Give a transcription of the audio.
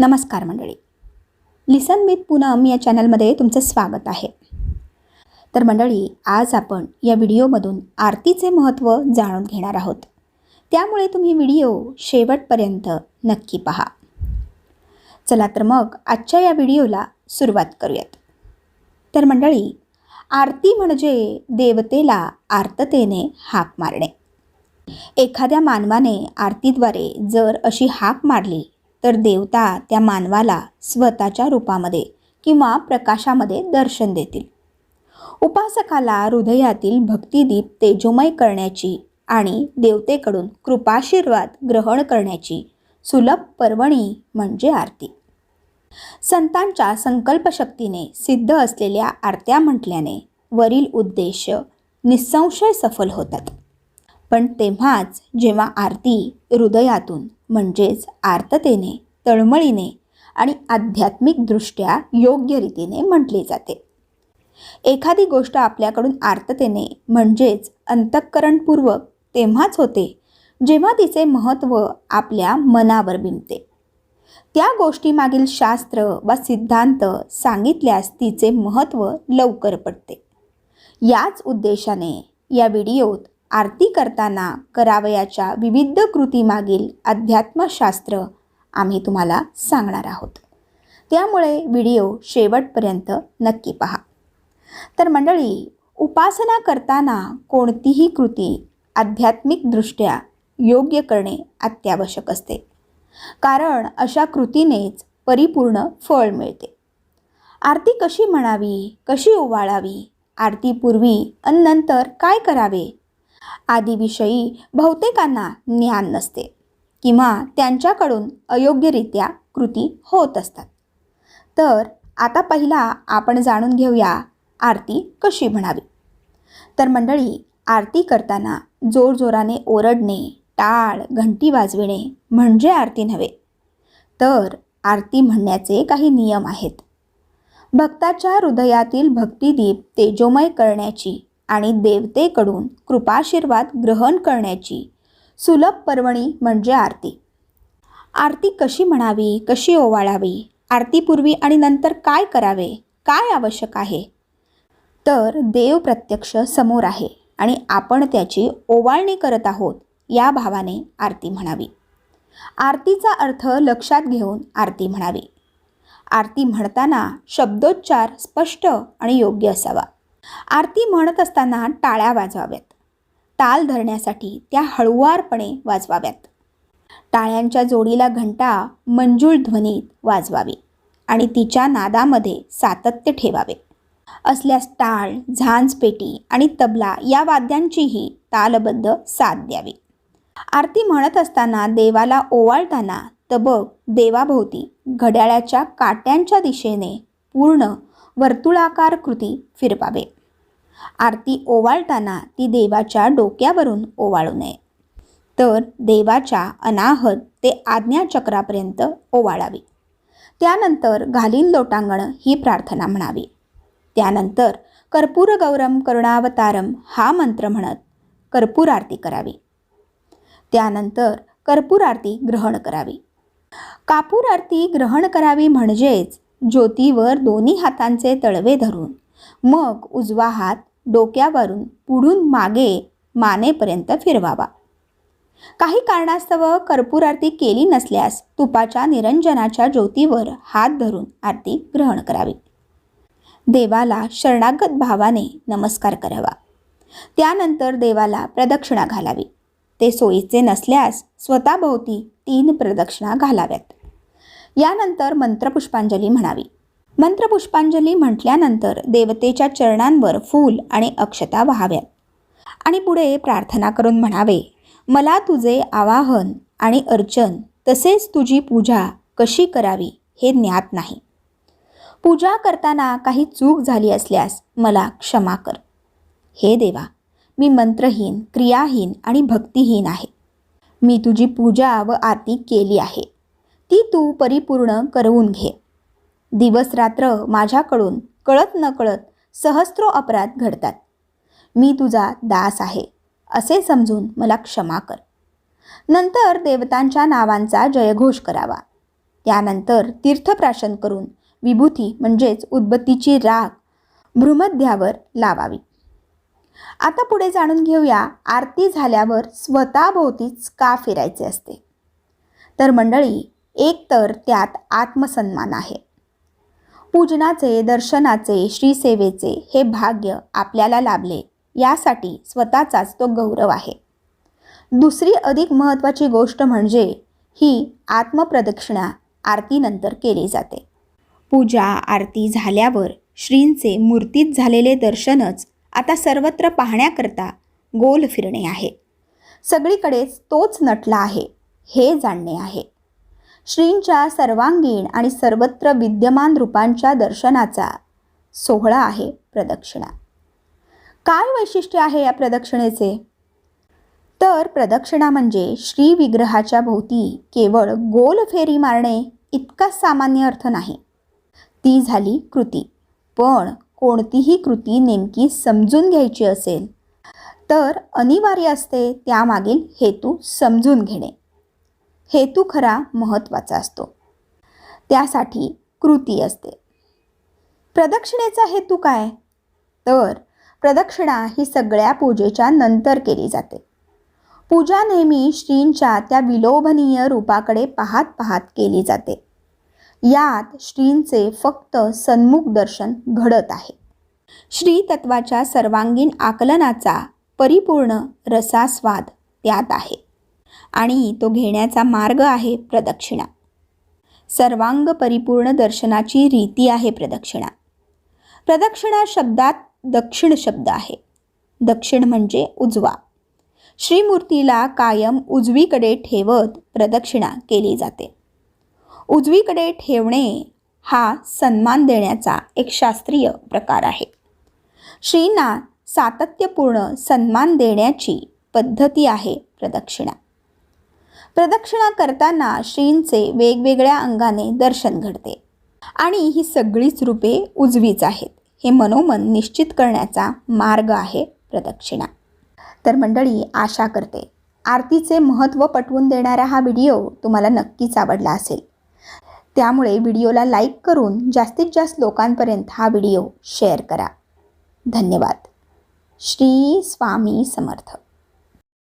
नमस्कार मंडळी. लिसन विथ पूनम या चॅनलमध्ये तुमचं स्वागत आहे. तर मंडळी आज आपण या व्हिडिओमधून आरतीचे महत्त्व जाणून घेणार आहोत. त्यामुळे तुम्ही व्हिडिओ शेवटपर्यंत नक्की पहा. चला तर मग आजच्या या व्हिडिओला सुरुवात करूयात. तर मंडळी आरती म्हणजे देवतेला आर्ततेने हाक मारणे. एखाद्या मानवाने आरतीद्वारे जर अशी हाक मारली तर देवता त्या मानवाला स्वतःच्या रूपामध्ये किंवा प्रकाशामध्ये दर्शन देतील. उपासकाला हृदयातील भक्तिदीप तेजोमय करण्याची आणि देवतेकडून कृपाशीर्वाद ग्रहण करण्याची सुलभ पर्वणी म्हणजे आरती. संतांच्या संकल्पशक्तीने सिद्ध असलेल्या आरत्या म्हटल्याने वरील उद्देश निसंशय सफल होतात. पण तेव्हाच जेव्हा आरती हृदयातून म्हणजेच आर्ततेने तळमळीने आणि आध्यात्मिकदृष्ट्या योग्य रीतीने म्हटली जाते. एखादी गोष्ट आपल्याकडून आर्ततेने म्हणजेच अंतःकरणपूर्वक तेव्हाच होते जेव्हा तिचे महत्त्व आपल्या मनावर बिंबते. त्या गोष्टीमागील शास्त्र वा सिद्धांत सांगितल्यास तिचे महत्त्व लवकर पडते याच उद्देशाने या व्हिडिओत आरती करताना करावयाच्या विविध कृतीमागील अध्यात्मशास्त्र आम्ही तुम्हाला सांगणार आहोत. त्यामुळे व्हिडिओ शेवटपर्यंत नक्की पहा. तर मंडळी उपासना करताना कोणतीही कृती आध्यात्मिकदृष्ट्या योग्य करणे अत्यावश्यक असते. कारण अशा कृतीनेच परिपूर्ण फळ मिळते. आरती कशी म्हणावी कशी ओवाळावी आरतीपूर्वी आणि नंतर काय करावे आदीविषयी बहुतेकांना ज्ञान नसते किंवा त्यांच्याकडून अयोग्यरित्या कृती होत असतात. तर आता पहिला आपण जाणून घेऊया आरती कशी म्हणावी. तर मंडळी आरती करताना जोरजोराने ओरडणे टाळ घंटी वाजविणे म्हणजे आरती नव्हे. तर आरती म्हणण्याचे काही नियम आहेत. भक्ताच्या हृदयातील भक्तिदीप तेजोमय करण्याची आणि देवतेकडून कृपाशीर्वाद ग्रहण करण्याची सुलभ पर्वणी म्हणजे आरती. आरती कशी म्हणावी कशी ओवाळावी आरतीपूर्वी आणि नंतर काय करावे काय आवश्यक आहे? तर देव प्रत्यक्ष समोर आहे आणि आपण त्याची ओवाळणी करत आहोत या भावाने आरती म्हणावी. आरतीचा अर्थ लक्षात घेऊन आरती म्हणावी. आरती म्हणताना शब्दोच्चार स्पष्ट आणि योग्य असावा. आरती म्हणत असताना टाळ्या वाजवाव्यात. ताल धरण्यासाठी त्या हळुवारपणे वाजवाव्यात. टाळ्यांच्या जोडीला घंटा मंजूळ ध्वनीत वाजवावी आणि तिच्या नादामध्ये सातत्य ठेवावे. असल्यास टाळ झांजपेटी आणि तबला या वाद्यांचीही तालबद्ध साथ द्यावी. आरती म्हणत असताना देवाला ओवाळताना तबक देवाभोवती घड्याळाच्या काट्यांच्या दिशेने पूर्ण वर्तुळाकार कृती फिरवावे. आरती ओवाळताना ती देवाच्या डोक्यावरून ओवाळू नये. तर देवाच्या अनाहत ते आज्ञाचक्रापर्यंत ओवाळावी. त्यानंतर घालीन लोटांगण ही प्रार्थना म्हणावी. त्यानंतर कर्पूर गौरम करुणावतारम हा मंत्र म्हणत कर्पूर आरती करावी. त्यानंतर कर्पूर आरती ग्रहण करावी. कापूर आरती ग्रहण करावी म्हणजेच ज्योतीवर दोन्ही हातांचे तळवे धरून. मग उजवा हात डोक्यावरून पुढून मागे मानेपर्यंत फिरवावा. काही कारणास्तव कर्पूर आरती केली नसल्यास तुपाच्या निरंजनाच्या ज्योतीवर हात धरून आरती ग्रहण करावी. देवाला शरणागत भावाने नमस्कार करावा. त्यानंतर देवाला प्रदक्षिणा घालावी. ते सोयीचे नसल्यास स्वतःभोवती तीन प्रदक्षिणा घालाव्यात. यानंतर मंत्रपुष्पांजली म्हणावी. मंत्रपुष्पांजली म्हटल्यानंतर देवतेच्या चरणांवर फूल आणि अक्षता व्हाव्यात. आणि पुढे प्रार्थना करून म्हणावे मला तुझे आवाहन आणि अर्चन तसेच तुझी पूजा कशी करावी हे ज्ञात नाही. पूजा करताना काही चूक झाली असल्यास मला क्षमा कर. हे देवा मी मंत्रहीन क्रियाहीन आणि भक्तिहीन आहे. मी तुझी पूजा व आरती केली आहे. ती तू परिपूर्ण करवून घे. दिवस रात्र माझ्याकडून कळत नकळत सहस्रो अपराध घडतात. मी तुझा दास आहे असे समजून मला क्षमा कर. नंतर देवतांच्या नावांचा जयघोष करावा. त्यानंतर तीर्थप्राशन करून विभूती म्हणजेच उदबत्तीची राग भ्रूमध्यावर लावावी. आता पुढे जाणून घेऊया आरती झाल्यावर स्वतःभोवतीच का फिरायचे असते. तर मंडळी एक तर त्यात आत्मसन्मान आहे. पूजनाचे दर्शनाचे श्रीसेवेचे हे भाग्य आपल्याला लाभले यासाठी स्वतःचाच तो गौरव आहे. दुसरी अधिक महत्त्वाची गोष्ट म्हणजे ही आत्मप्रदक्षिणा आरतीनंतर केली जाते. पूजा आरती झाल्यावर श्रींचे मूर्तीत झालेले दर्शनच आता सर्वत्र पाहण्याकरता गोल फिरणे आहे. सगळीकडेच तोच नटला आहे हे जाणणे आहे. श्रींच्या सर्वांगीण आणि सर्वत्र विद्यमान रूपांच्या दर्शनाचा सोहळा आहे प्रदक्षिणा. काय वैशिष्ट्य आहे या प्रदक्षिणेचे? तर प्रदक्षिणा म्हणजे श्री विग्रहाच्या भोवती केवळ गोल फेरी मारणे इतका सामान्य अर्थ नाही. ती झाली कृती. पण कोणतीही कृती नेमकी समजून घ्यायची असेल तर अनिवार्य असते त्यामागील हेतू समजून घेणे. हेतू खरा महत्त्वाचा असतो. त्यासाठी कृती असते. प्रदक्षिणेचा हेतू काय? तर प्रदक्षिणा ही सगळ्या पूजेच्या नंतर केली जाते. पूजा नेहमी श्रींच्या त्या विलोभनीय रूपाकडे पाहत पाहत केली जाते. यात श्रींचे फक्त सन्मुख दर्शन घडत आहे. श्री तत्वाच्या सर्वांगीण आकलनाचा परिपूर्ण रसास्वाद त्यात आहे. आणि तो घेण्याचा मार्ग आहे प्रदक्षिणा. सर्वांग परिपूर्ण दर्शनाची रीती आहे प्रदक्षिणा. प्रदक्षिणा शब्दात दक्षिण शब्द आहे. दक्षिण म्हणजे उजवा. श्रीमूर्तीला कायम उजवीकडे ठेवत प्रदक्षिणा केली जाते. उजवीकडे ठेवणे हा सन्मान देण्याचा एक शास्त्रीय प्रकार आहे. श्रींना सातत्यपूर्ण सन्मान देण्याची पद्धती आहे प्रदक्षिणा. प्रदक्षिणा करताना श्रींचे वेगवेगळ्या अंगाने दर्शन घडते. आणि ही सगळीच रूपे उजवीच आहेत. हे मनोमन निश्चित करण्याचा मार्ग आहे प्रदक्षिणा. तर मंडळी आशा करते. आरतीचे महत्त्व पटवून देणारा हा व्हिडिओ तुम्हाला नक्कीच आवडला असेल. त्यामुळे व्हिडिओला लाईक करून जास्तीत जास्त लोकांपर्यंत हा व्हिडिओ शेअर करा. धन्यवाद. श्री स्वामी समर्थ.